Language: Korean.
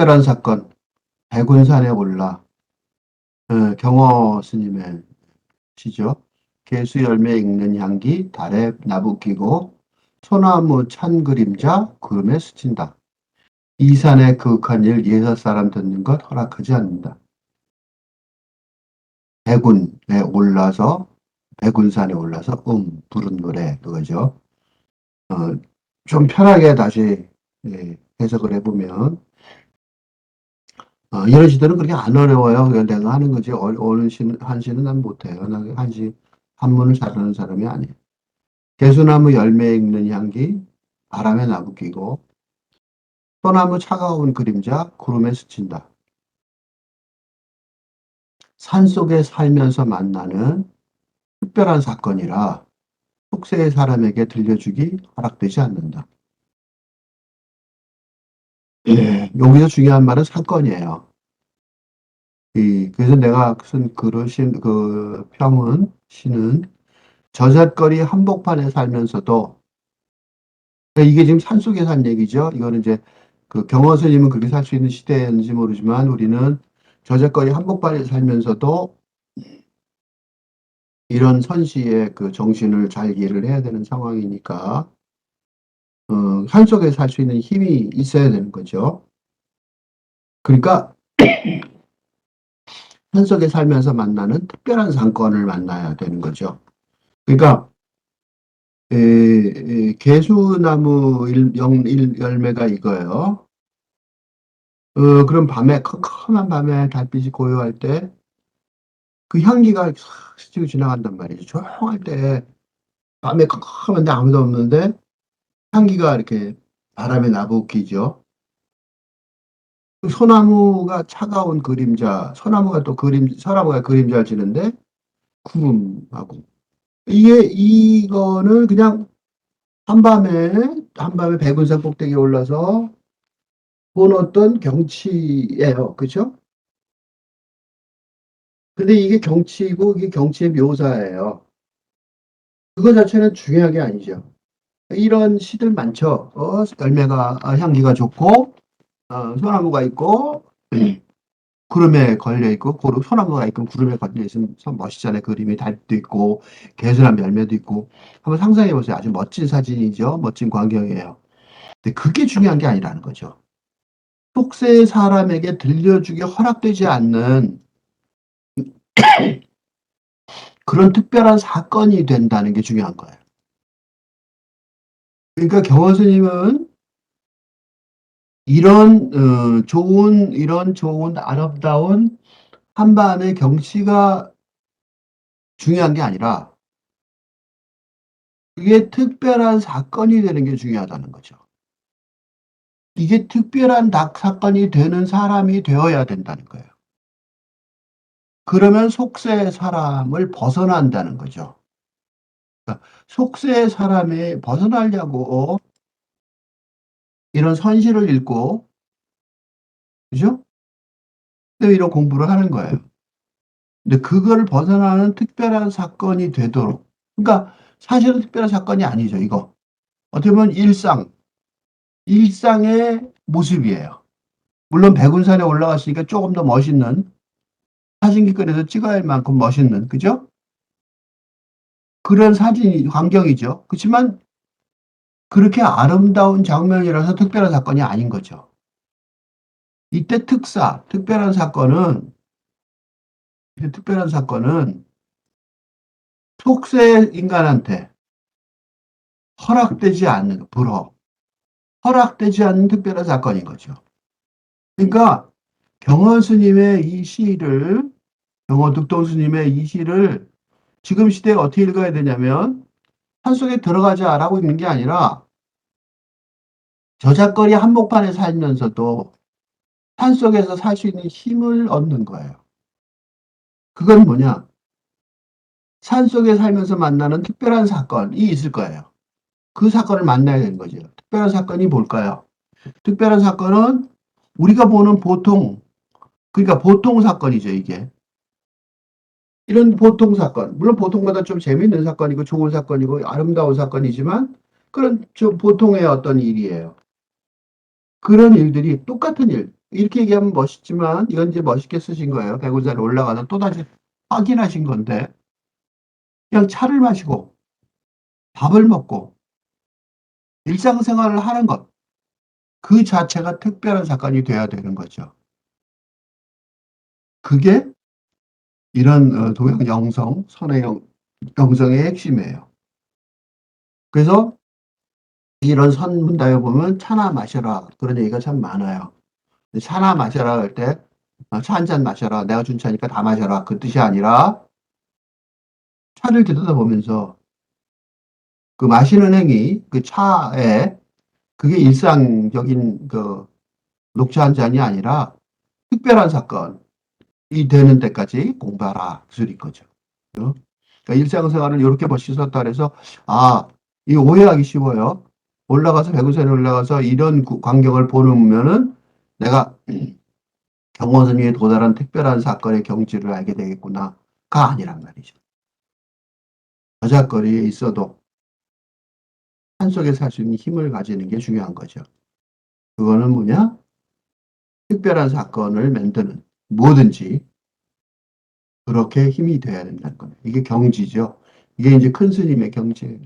특별한 사건, 백운산에 올라 어, 경어 스님의 시죠. 개수 열매 익는 향기 달에 나부끼고 소나무 찬 그림자 구름에 스친다. 이 산의 그윽한 일 예사 사람 듣는 것 허락하지 않는다. 백운에 올라서 백운산에 올라서 음 부른 노래 그거죠. 어, 좀 편하게 다시 예, 해석을 해보면 어, 이런 시들은 그렇게 안 어려워요. 그냥 내가 하는 거지. 어, 어느 시, 한시는 난 못해요. 나 한시, 한문을 잘하는 사람이 아니에요. 개수나무 열매 익는 향기, 바람에 나부끼고, 소나무 차가운 그림자, 구름에 스친다. 산 속에 살면서 만나는 특별한 사건이라 속세의 사람에게 들려주기 허락되지 않는다. 예, 여기서 중요한 말은 사건이에요. 이, 그래서 내가 쓴 글을 신, 그 평은, 시는 저잣거리 한복판에 살면서도 그러니까 이게 지금 산속에 산 얘기죠. 이거는 이제 그 경허 스님은 그렇게 살 수 있는 시대였는지 모르지만 우리는 저잣거리 한복판에 살면서도 이런 선시의 그 정신을 잘 이해를 해야 되는 상황이니까 어, 산속에 살수 있는 힘이 있어야 되는 거죠. 그러니까 산속에 살면서 만나는 특별한 상권을 만나야 되는 거죠. 그러니까 에, 에, 개수나무 일, 영, 일, 열매가 이거예요. 어, 그럼 밤에 컴컴한 밤에 달빛이 고요할 때 그 향기가 싹 스치고 지나간단 말이죠. 조용할 때 밤에 컴컴한데 아무도 없는데 향기가 이렇게 바람에 나부끼죠. 그 소나무가 차가운 그림자, 소나무가 또 그림, 소나무가 그림자를 지는데 구름하고 이게 이거는 그냥 한밤에 한밤에 백운산 꼭대기에 올라서 본 어떤 경치예요, 그렇죠? 근데 이게 경치고 이게 경치의 묘사예요. 그거 자체는 중요한 게 아니죠. 이런 시들 많죠. 어, 열매가 아, 향기가 좋고 어, 소나무가 있고 구름에 걸려 있고 구름, 소나무가 있고 구름에 걸려 있으면 참 멋있잖아요. 그림이 달도 있고 개수나무 열매도 있고 한번 상상해 보세요. 아주 멋진 사진이죠. 멋진 광경이에요. 근데 그게 중요한 게 아니라는 거죠. 속세 사람에게 들려주기 허락되지 않는 그런 특별한 사건이 된다는 게 중요한 거예요. 그러니까 경원 스님은 이런 어, 좋은 이런 좋은 아름다운 한밤의 경치가 중요한 게 아니라 그게 특별한 사건이 되는 게 중요하다는 거죠. 이게 특별한 낙 사건이 되는 사람이 되어야 된다는 거예요. 그러면 속세 사람을 벗어난다는 거죠. 그러니까 속세 사람이 벗어나려고 이런 선시를 읽고, 그죠? 이런 공부를 하는 거예요. 근데 그거를 벗어나는 특별한 사건이 되도록. 그러니까 사실은 특별한 사건이 아니죠, 이거. 어떻게 보면 일상, 일상의 모습이에요. 물론 백운산에 올라갔으니까 조금 더 멋있는 사진기권에서 찍어야 할 만큼 멋있는, 그죠? 그런 사진, 환경이죠. 그렇지만 그렇게 아름다운 장면이라서 특별한 사건이 아닌 거죠. 이때 특사, 특별한 사건은, 이때 특별한 사건은 속세 인간한테 허락되지 않는, 불허, 허락되지 않는 특별한 사건인 거죠. 그러니까 경원 스님의 이 시를, 경원 득동 스님의 이 시를 지금 시대에 어떻게 읽어야 되냐면 산 속에 들어가자라고 있는 게 아니라 저작거리 한복판에 살면서도 산 속에서 살 수 있는 힘을 얻는 거예요. 그건 뭐냐? 산 속에 살면서 만나는 특별한 사건이 있을 거예요. 그 사건을 만나야 되는 거죠. 특별한 사건이 뭘까요? 특별한 사건은 우리가 보는 보통, 그러니까 보통 사건이죠, 이게. 이런 보통 사건, 물론 보통보다 좀 재미있는 사건이고 좋은 사건이고 아름다운 사건이지만 그런 좀 보통의 어떤 일이에요. 그런 일들이 똑같은 일, 이렇게 얘기하면 멋있지만 이건 이제 멋있게 쓰신 거예요. 백운산에 올라가서 또다시 확인하신 건데 그냥 차를 마시고 밥을 먹고 일상생활을 하는 것 그 자체가 특별한 사건이 돼야 되는 거죠. 그게 이런 어, 도형 영성, 선의 영, 영성의 핵심이에요. 그래서 이런 선문답에 보면 차나 마셔라 그런 얘기가 참 많아요. 차나 마셔라 할 때 차 한 잔 마셔라 내가 준 차니까 다 마셔라 그 뜻이 아니라 차를 들여다보면서 그 마시는 행위 그 차에 그게 일상적인 그 녹차 한 잔이 아니라 특별한 사건 이 되는 데까지 공부하라 그 소리 거죠. 어? 그러니까 일상생활을 이렇게 멋있게 썼다 그래서 아, 이 오해하기 쉬워요. 올라가서 백우산에 올라가서 이런 구- 광경을 보면은 내가 경원선 위에 도달한 특별한 사건의 경지를 알게 되겠구나가 아니란 말이죠. 저작거리에 있어도 산속에 살 수 있는 힘을 가지는 게 중요한 거죠. 그거는 뭐냐? 특별한 사건을 만드는 뭐든지 그렇게 힘이 돼야 된다는 거예요. 이게 경지죠. 이게 이제 큰 스님의 경지예요.